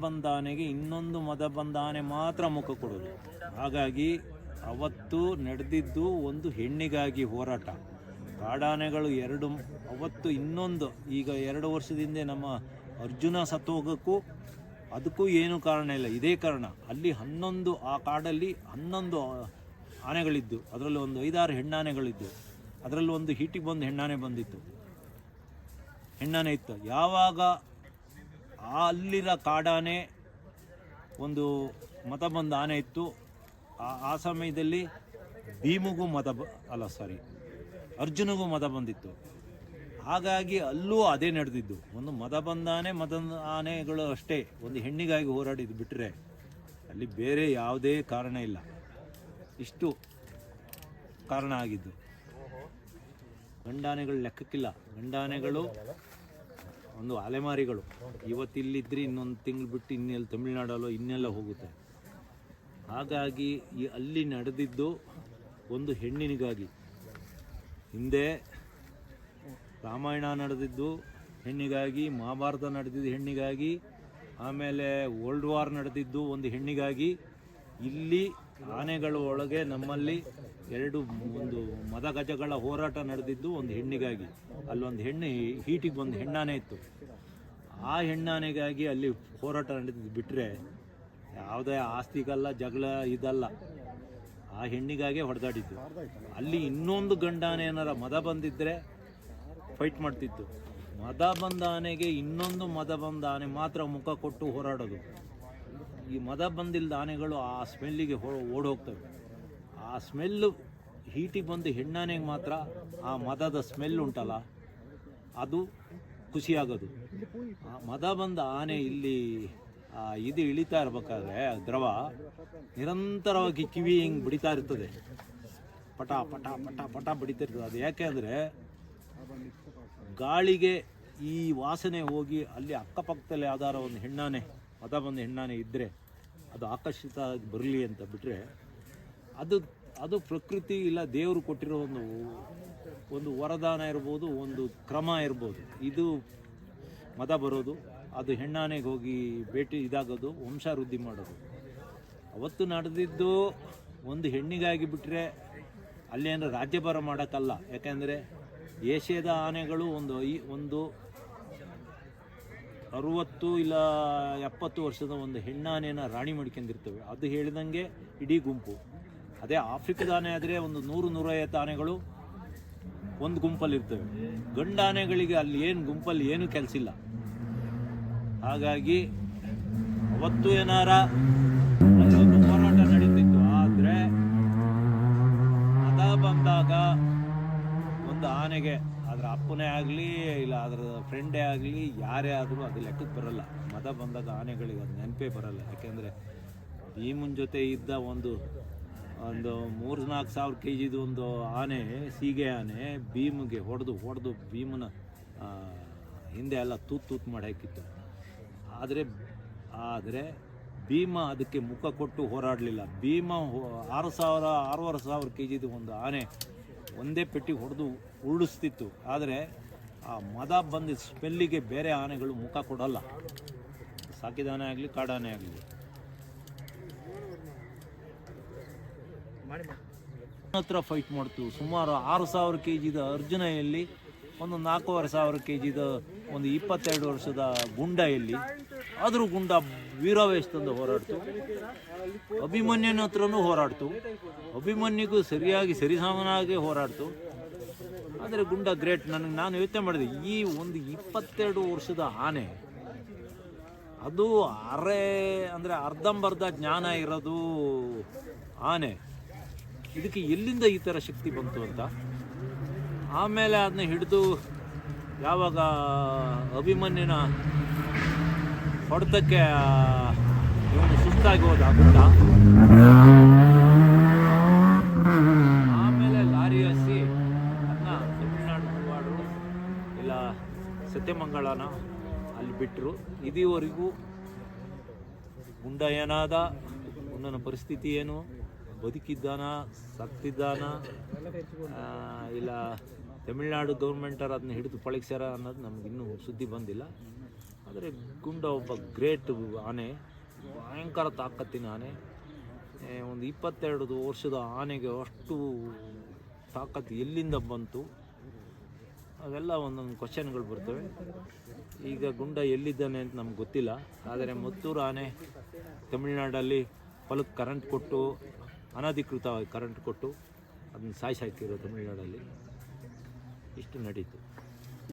ಬಂದ ಆನೆಗೆ ಇನ್ನೊಂದು ಮದ ಬಂದಾನೆ ಮಾತ್ರ ಮುಖ ಕೊಡೋದು. ಹಾಗಾಗಿ ಅವತ್ತು ನಡೆದಿದ್ದು ಒಂದು ಹೆಣ್ಣಿಗಾಗಿ ಹೋರಾಟ. ಕಾಡಾನೆಗಳು ಎರಡು, ಅವತ್ತು ಇನ್ನೊಂದು, ಈಗ ಎರಡು ವರ್ಷದಿಂದ ನಮ್ಮ ಅರ್ಜುನ ಸತ್ತೋಗಕ್ಕೂ ಅದಕ್ಕೂ ಏನು ಕಾರಣ ಇಲ್ಲ. ಇದೇ ಕಾರಣ. ಅಲ್ಲಿ ಹನ್ನೊಂದು, ಆ ಕಾಡಲ್ಲಿ ಹನ್ನೊಂದು ಆನೆಗಳಿದ್ದು. ಅದರಲ್ಲಿ ಒಂದು ಐದಾರು ಹೆಣ್ಣಾನೆಗಳಿದ್ದು. ಅದರಲ್ಲಿ ಒಂದು ಹೀಟಿಗೆ ಬಂದು ಹೆಣ್ಣಾನೆ ಬಂದಿತ್ತು. ಹೆಣ್ಣಾನೆ ಇತ್ತು. ಯಾವಾಗ ಆ ಅಲ್ಲಿರ ಕಾಡಾನೆ ಒಂದು ಮತ ಬಂದ ಆನೆ ಇತ್ತು. ಆ ಆ ಸಮಯದಲ್ಲಿ ಭೀಮಗೂ ಮತ ಬ, ಅಲ್ಲ ಸಾರಿ ಅರ್ಜುನಗೂ ಮತ ಬಂದಿತ್ತು. ಹಾಗಾಗಿ ಅಲ್ಲೂ ಅದೇ ನಡೆದಿದ್ದು. ಒಂದು ಮತ ಬಂದ ಆನೆ, ಮತ ಆನೆಗಳು ಅಷ್ಟೇ. ಒಂದು ಹೆಣ್ಣಿಗಾಗಿ ಹೋರಾಡಿದ್ದು ಬಿಟ್ಟರೆ ಅಲ್ಲಿ ಬೇರೆ ಯಾವುದೇ ಕಾರಣ ಇಲ್ಲ. ಇಷ್ಟು ಕಾರಣ ಆಗಿದ್ದು. ಗಂಡಾನೆಗಳು ಲೆಕ್ಕಕ್ಕಿಲ್ಲ. ಗಂಡಾನೆಗಳು ಒಂದು ಅಲೆಮಾರಿಗಳು. ಇವತ್ತಿಲ್ಲಿದ್ದರೆ ಇನ್ನೊಂದು ತಿಂಗಳು ಬಿಟ್ಟು ಇನ್ನೆಲ್ಲಿ ತಮಿಳ್ನಾಡಲ್ಲೋ ಇನ್ನೆಲ್ಲ ಹೋಗುತ್ತೆ. ಹಾಗಾಗಿ ಈ ಅಲ್ಲಿ ನಡೆದಿದ್ದು ಒಂದು ಹೆಣ್ಣಿನಿಗಾಗಿ. ಹಿಂದೆ ರಾಮಾಯಣ ನಡೆದಿದ್ದು ಹೆಣ್ಣಿಗಾಗಿ, ಮಹಾಭಾರತ ನಡೆದಿದ್ದು ಹೆಣ್ಣಿಗಾಗಿ, ಆಮೇಲೆ ವರ್ಲ್ಡ್ ವಾರ್ ನಡೆದಿದ್ದು ಒಂದು ಹೆಣ್ಣಿಗಾಗಿ. ಇಲ್ಲಿ ಆನೆಗಳ ಒಳಗೆ ನಮ್ಮಲ್ಲಿ ಎರಡು ಒಂದು ಮದಗಜಗಳ ಹೋರಾಟ ನಡೆದಿದ್ದು, ಒಂದು ಹೆಣ್ಣಿಗಾಗಿ. ಅಲ್ಲೊಂದು ಹೆಣ್ಣು ಹೀಟಿಗೆ ಒಂದು ಹೆಣ್ಣಾನೆ ಇತ್ತು. ಆ ಹೆಣ್ಣಾನೆಗಾಗಿ ಅಲ್ಲಿ ಹೋರಾಟ ನಡೆದಿದ್ದು ಬಿಟ್ಟರೆ ಯಾವುದೇ ಆಸ್ತಿಗಲ್ಲ, ಜಗಳ ಇದಲ್ಲ. ಆ ಹೆಣ್ಣಿಗಾಗೆ ಹೊಡೆದಾಡಿದ್ದು. ಅಲ್ಲಿ ಇನ್ನೊಂದು ಗಂಡಾನೆ ಏನಾರ ಮದ ಬಂದಿದ್ದರೆ ಫೈಟ್ ಮಾಡ್ತಿತ್ತು. ಮದ ಬಂದ ಆನೆಗೆ ಇನ್ನೊಂದು ಮದ ಬಂದ ಆನೆ ಮಾತ್ರ ಮುಖ ಕೊಟ್ಟು ಹೋರಾಡೋದು. ಈ ಮದ ಬಂದಿಲ್ಲದ ಆನೆಗಳು ಆ ಸ್ಮೆಲ್ಲಿಗೆ ಓಡೋಗ್ತವೆ. ಆ ಸ್ಮೆಲ್ಲು ಹೀಟಿಗೆ ಬಂದು ಹೆಣ್ಣಾನೆಗೆ ಮಾತ್ರ ಆ ಮದದ ಸ್ಮೆಲ್ ಉಂಟಲ್ಲ, ಅದು ಖುಷಿಯಾಗೋದು. ಮದ ಬಂದ ಆನೆ ಇಲ್ಲಿ ಇದು ಇಳಿತಾ ಇರಬೇಕಾದ್ರೆ, ದ್ರವ ನಿರಂತರವಾಗಿ ಕಿವಿ ಹಿಂಗೆ ಬಿಡಿತಾ ಇರ್ತದೆ. ಪಟ ಪಟ ಪಟ ಪಟ ಬಡಿತಾ ಇರ್ತದೆ. ಅದು ಯಾಕೆ ಅಂದರೆ ಗಾಳಿಗೆ ಈ ವಾಸನೆ ಹೋಗಿ ಅಲ್ಲಿ ಅಕ್ಕಪಕ್ಕದಲ್ಲಿ ಆಧಾರ ಒಂದು ಹೆಣ್ಣಾನೆ. ಮದ ಬಂದ ಹೆಣ್ಣಾನೆ ಇದ್ದರೆ ಅದು ಆಕರ್ಷಿತ ಬರಲಿ ಅಂತ ಬಿಟ್ಟರೆ ಅದು ಅದು ಪ್ರಕೃತಿ ಇಲ್ಲ, ದೇವರು ಕೊಟ್ಟಿರೋ ಒಂದು ಒಂದು ವರದಾನ ಇರ್ಬೋದು, ಒಂದು ಕ್ರಮ ಇರ್ಬೋದು. ಇದು ಮದ ಬರೋದು, ಅದು ಹೆಣ್ಣಾನೆಗೆ ಹೋಗಿ ಭೇಟಿ ಇದಾಗೋದು, ವಂಶವೃದ್ಧಿ ಮಾಡೋದು. ಅವತ್ತು ನಡೆದಿದ್ದು ಒಂದು ಹೆಣ್ಣಿಗಾಗಿ ಬಿಟ್ಟರೆ ಅಲ್ಲೇನು ರಾಜ್ಯಭಾರ ಮಾಡೋಕ್ಕಲ್ಲ. ಯಾಕೆಂದರೆ ಏಷ್ಯಾದ ಆನೆಗಳು ಒಂದು ಈ, ಒಂದು ಅರುವತ್ತು ಇಲ್ಲ ಎಪ್ಪತ್ತು ವರ್ಷದ ಒಂದು ಹೆಣ್ಣಾನೆಯನ್ನು ರಾಣಿ ಮಾಡ್ಕೊಂಡಿರ್ತವೆ. ಅದು ಹೇಳಿದಂಗೆ ಇಡೀ ಗುಂಪು. ಅದೇ ಆಫ್ರಿಕದ ಆನೆ ಆದರೆ ಒಂದು ನೂರು ನೂರೈವತ್ತು ಆನೆಗಳು ಒಂದು ಗುಂಪಲ್ಲಿರ್ತವೆ ಇರ್ತವೆ. ಗಂಡು ಆನೆಗಳಿಗೆ ಅಲ್ಲಿ ಏನು ಗುಂಪಲ್ಲಿ ಏನು ಕೆಲಸ ಇಲ್ಲ. ಹಾಗಾಗಿ ಅವತ್ತು ಏನಾರ ಹೋರಾಟ ನಡೀತಿತ್ತು. ಆದರೆ ಅದ ಬಂದಾಗ ಒಂದು ಆನೆಗೆ ಅದರ ಅಪ್ಪನೇ ಆಗಲಿ, ಇಲ್ಲ ಅದರ ಫ್ರೆಂಡೇ ಆಗಲಿ, ಯಾರೇ ಆದರೂ ಅದು ಲೆಕ್ಕಕ್ಕೆ ಬರಲ್ಲ. ಮದ ಬಂದಾಗ ಆನೆಗಳಿಗೆ ಅದು ನೆನಪೇ ಬರಲ್ಲ. ಯಾಕೆಂದರೆ ಭೀಮನ ಜೊತೆ ಇದ್ದ ಒಂದು ಒಂದು ಮೂರು ನಾಲ್ಕು ಸಾವಿರ ಕೆ ಜಿದು ಒಂದು ಆನೆ, ಸೀಗೆ ಆನೆ, ಭೀಮಿಗೆ ಹೊಡೆದು ಹೊಡೆದು ಭೀಮನ ಹಿಂದೆ ಎಲ್ಲ ತೂತ್ ತೂತ್ ಮಾಡಿ ಹಾಕಿತ್ತು. ಆದರೆ ಆದರೆ ಭೀಮ ಅದಕ್ಕೆ ಮುಖ ಕೊಟ್ಟು ಹೋರಾಡಲಿಲ್ಲ. ಭೀಮ ಆರು ಸಾವಿರ, ಆರೂವರೆ ಸಾವಿರ ಕೆ ಜಿದು ಒಂದು ಆನೆ ಒಂದೇ ಪೆಟ್ಟಿ ಹೊಡೆದು ಉರುಳಿಸ್ತಿತ್ತು. ಆದರೆ ಆ ಮದ ಬಂದ ಸ್ಮೆಲ್ಲಿಗೆ ಬೇರೆ ಆನೆಗಳು ಮುಖ ಕೊಡಲ್ಲ. ಸಾಕಿದ ಆನೆ ಆಗಲಿ, ಕಾಡಾನೆ ಆಗಲಿ. ಹತ್ರ ಫೈಟ್ ಮಾಡ್ತು. ಸುಮಾರು ಆರು ಸಾವಿರ ಕೆ ಜಿದ ಅರ್ಜುನ ಎಲ್ಲಿ ಒಂದು ನಾಲ್ಕೂವರೆ ಸಾವಿರ ಕೆ ಜಿದ ಒಂದು ಇಪ್ಪತ್ತೆರಡು ವರ್ಷದ ಗುಂಡ ಎಲ್ಲಿ ಆದರೂ ಗುಂಡ ವೀರಾವೇಶದಿಂದ ಹೋರಾಡ್ತು. ಅಭಿಮನ್ಯನ ಹತ್ರನೂ ಹೋರಾಡ್ತು. ಅಭಿಮನ್ಯಿಗೂ ಸರಿಯಾಗಿ ಸರಿಸಮನಾಗಿ ಹೋರಾಡ್ತು. ಆದರೆ ಗುಂಡ ಗ್ರೇಟ್, ನನಗೆ ನಾನು ಯೋಚನೆ ಮಾಡಿದೆ, ಈ ಒಂದು ಇಪ್ಪತ್ತೆರಡು ವರ್ಷದ ಆನೆ, ಅದು ಅರೆ, ಅಂದರೆ ಅರ್ಧಂಬರ್ಧ ಜ್ಞಾನ ಇರೋದು ಆನೆ. ಇದಕ್ಕೆ ಎಲ್ಲಿಂದ ಈ ಥರ ಶಕ್ತಿ ಬಂತು ಅಂತ? ಆಮೇಲೆ ಅದನ್ನ ಹಿಡಿದು ಯಾವಾಗ ಅಭಿಮನ್ಯನ ಹೊಡೆತಕ್ಕೆ ಇವನು ಸುಸ್ತಾಗಿ ಹೋದ ಆ ಗುಂಡ ಆಮೇಲೆ ಲಾರಿ ಹಸಿ ಇಲ್ಲ ಸತ್ಯಮಂಗಳನ ಅಲ್ಲಿ ಬಿಟ್ಟರು ಇದುವರೆಗೂ ಏನಾದ ಗುಂಡನ ಪರಿಸ್ಥಿತಿ ಏನು? ಬದುಕಿದ್ದಾನ, ಸತ್ತಿದ್ದಾನ ಇಲ್ಲ ತಮಿಳ್ನಾಡು ಗೌರ್ಮೆಂಟರ್ ಅದನ್ನ ಹಿಡಿದು ಪಳಗಿಸ್ಯಾರ ಅನ್ನೋದು ನಮಗಿನ್ನೂ ಸುದ್ದಿ ಬಂದಿಲ್ಲ. ಆದರೆ ಗುಂಡ ಒಬ್ಬ ಗ್ರೇಟ್ ಆನೆ. ಭಯಂಕರ ತಾಕತ್ತಿನ ಆನೆ. ಒಂದು ಇಪ್ಪತ್ತೆರಡು ವರ್ಷದ ಆನೆಗೆ ಅಷ್ಟು ತಾಕತ್ತು ಎಲ್ಲಿಂದ ಬಂತು? ಅವೆಲ್ಲ ಒಂದೊಂದು ಕ್ವಶನ್ಗಳು ಬರ್ತವೆ. ಈಗ ಗುಂಡ ಎಲ್ಲಿದ್ದಾನೆ ಅಂತ ನಮ್ಗೆ ಗೊತ್ತಿಲ್ಲ. ಆದರೆ ಮತ್ತೂರು ಆನೆ ತಮಿಳ್ನಾಡಲ್ಲಿ ಹೊಲಕ್ಕೆ ಕರೆಂಟ್ ಕೊಟ್ಟು, ಅನಧಿಕೃತವಾಗಿ ಕರೆಂಟ್ ಕೊಟ್ಟು ಅದನ್ನು ಸಾಯಿಸಾಕಿರೋ ತಮಿಳ್ನಾಡಲ್ಲಿ. ಇಷ್ಟು ನಡೀತು.